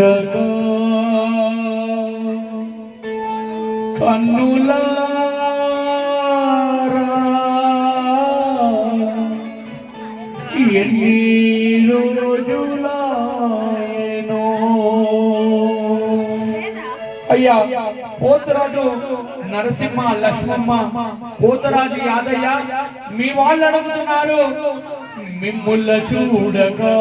చూడక కన్నులారా ఎన్ని రోజులాయనో అయ్యా పోతురాజు నరసింహ లక్ష్మమ్మ పోతురాజు యాదయ్య మీ వాళ్ళు అడుగుతున్నారు మిమ్ముల్ల చూడగా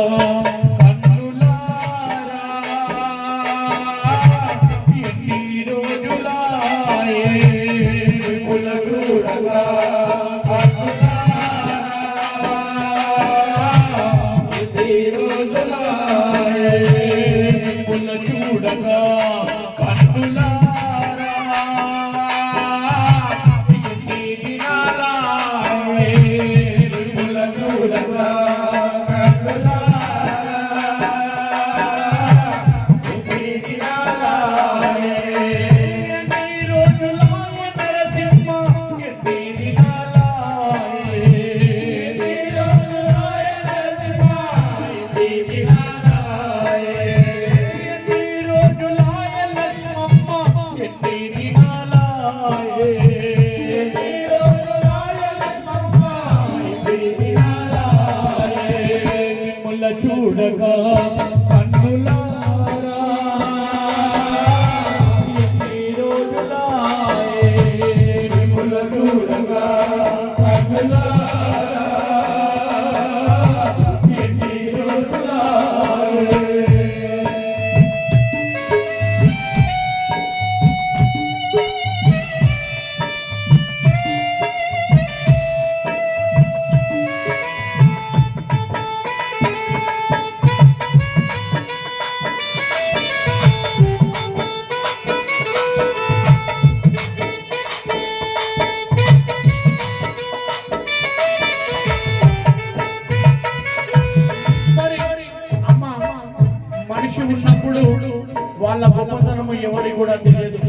కారణము ఎవరికి కూడా తెలియదు.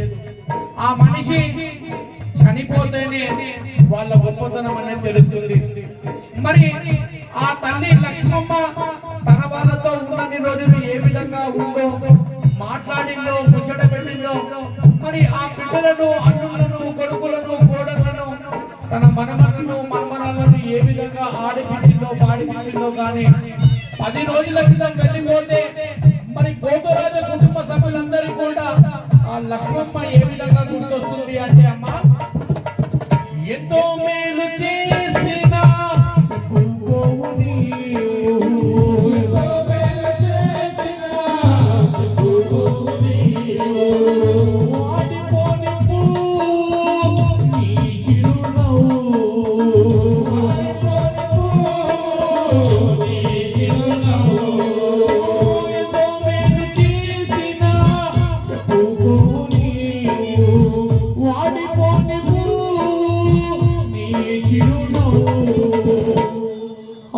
ఆ మనిషి చనిపోతేనే వాళ్ళ గొప్పతనం అనేది తెలుస్తుంది. మరి ఆ తల్లి లక్ష్మమ్మ తన వాళ్ళతో ఉన్నన్ని రోజులు ఏ విధంగా ఉందో మాట్లాడిందో ముచ్చట పెట్టిందో మరి ఆ బిడ్డలను అన్నులను కొడుకులను కోడలను తన మనమలను మనమరాలను ఏ విధంగా ఆడిపించిందో పాడిపించిందో కానీ పది రోజుల క్రితం వెళ్ళిపోతే మరి పోతురాజ కుటుంబ ఆ లక్ష్మమ్మ ఏ విధంగా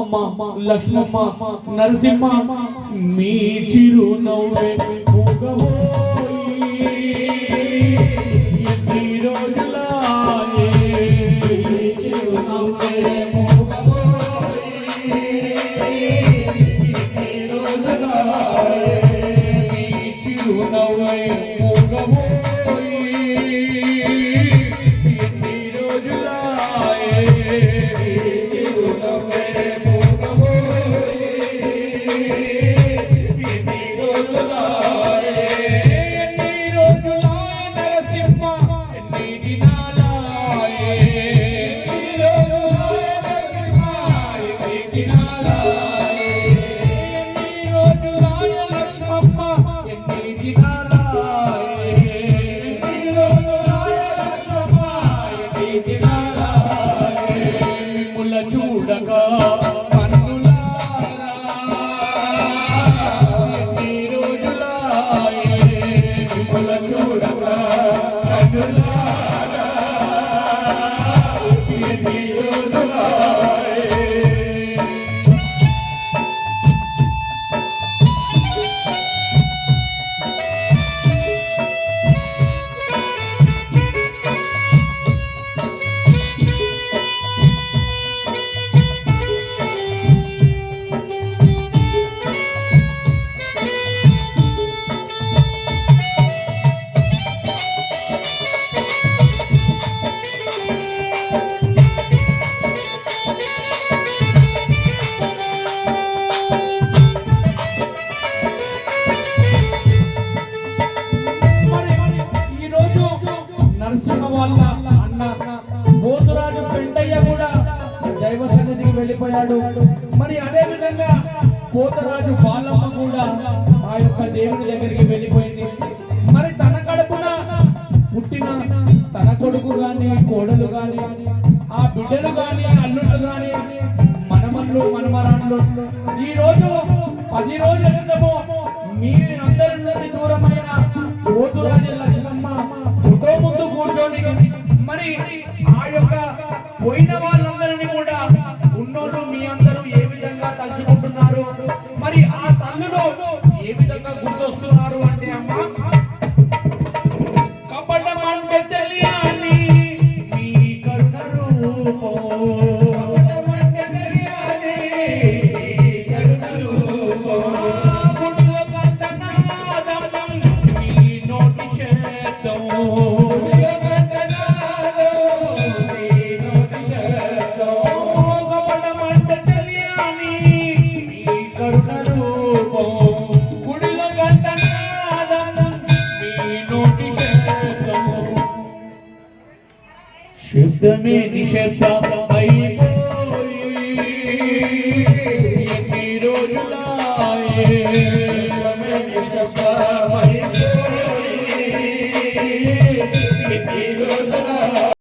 అమ్మ లక్ష్మమ్మ నరసింహ మీ చిరునవ్వే ఎన్ని రోజులాయే? చిరునవ్వే ఎన్ని దైవ సన్నిధికి వెళ్ళిపోయాడు. మరి అదే విధంగా పోతరాజు బాలమ్మ కూడా ఆ యొక్క దేవుని దగ్గరికి వెళ్ళిపోయింది. మరి తన కడుపున పుట్టిన తన కొడుకు గాని కోడలు గాని ఆ బిడ్డలు గాని అల్లుళ్ళు గాని మనమల్లు మనమరాళ్ళు ఈ రోజు పది రోజుల క్రితము మీ అందరి నుండి దూరం ఏ విధంగా তুমি নিষেধ